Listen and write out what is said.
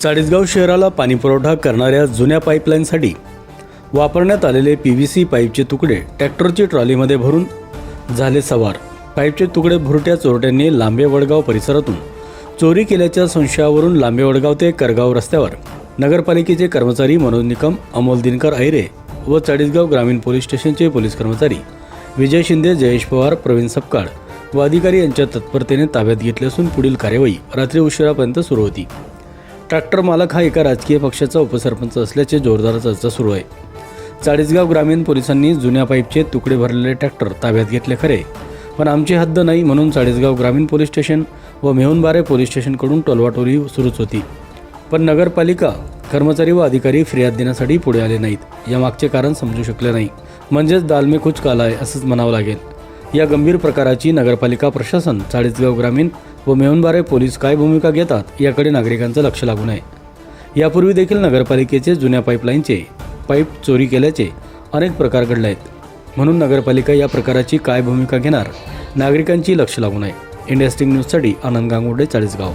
चाळीसगाव शहराला पाणीपुरवठा करणाऱ्या जुन्या पाईपलाईनसाठी वापरण्यात आलेले पी व्ही सी पाईपचे तुकडे ट्रॅक्टरची ट्रॉलीमध्ये भरून झाले सवार. पाईपचे तुकडे भुरट्या चोरट्यांनी लांबे वडगाव परिसरातून चोरी केल्याच्या संशयावरून लांबे वडगाव ते करगाव रस्त्यावर नगरपालिकेचे कर्मचारी मनोज निकम अमोल दिनकर ऐरे व चाळीसगाव ग्रामीण पोलीस स्टेशनचे पोलीस कर्मचारी विजय शिंदे जयेश पवार प्रवीण सपकाळ व अधिकारी यांच्या तत्परतेने ताब्यात घेतले असून पुढील कार्यवाही रात्री उशिरापर्यंत सुरू होती. ट्रॅक्टर मालक हा एका राजकीय पक्षाचा उपसरपंच असल्याचे जोरदार चर्चा सुरू आहे. चाळीसगाव ग्रामीण पोलिसांनी जुन्या पाईपचे तुकडे भरलेले ट्रॅक्टर ताब्यात घेतले खरे. पण आमची हद्द नाही म्हणून चाळीसगाव ग्रामीण पोलीस स्टेशन व मेहुणबारे पोलीस स्टेशनकडून टोलवाटोली सुरूच होती. पण नगरपालिका कर्मचारी व अधिकारी फिर्याद देण्यासाठी पुढे आले नाहीत. यामागचे कारण समजू शकले नाही. म्हणजेच दालमे कुछ काला आहे असंच म्हणावं लागेल. या गंभीर प्रकाराची नगरपालिका प्रशासन चाळीसगाव ग्रामीण व मेहुणबारे पोलीस काय भूमिका घेतात याकडे नागरिकांचं लक्ष लागू नये. यापूर्वी देखील नगरपालिकेचे जुन्या पाईपलाईनचे पाईप चोरी केल्याचे अनेक प्रकार घडले आहेत. म्हणून नगरपालिका या प्रकाराची काय भूमिका घेणार नागरिकांची लक्ष लागू नये. इंडिया न्यूजसाठी आनंद गांगुर्डे चाळीसगाव.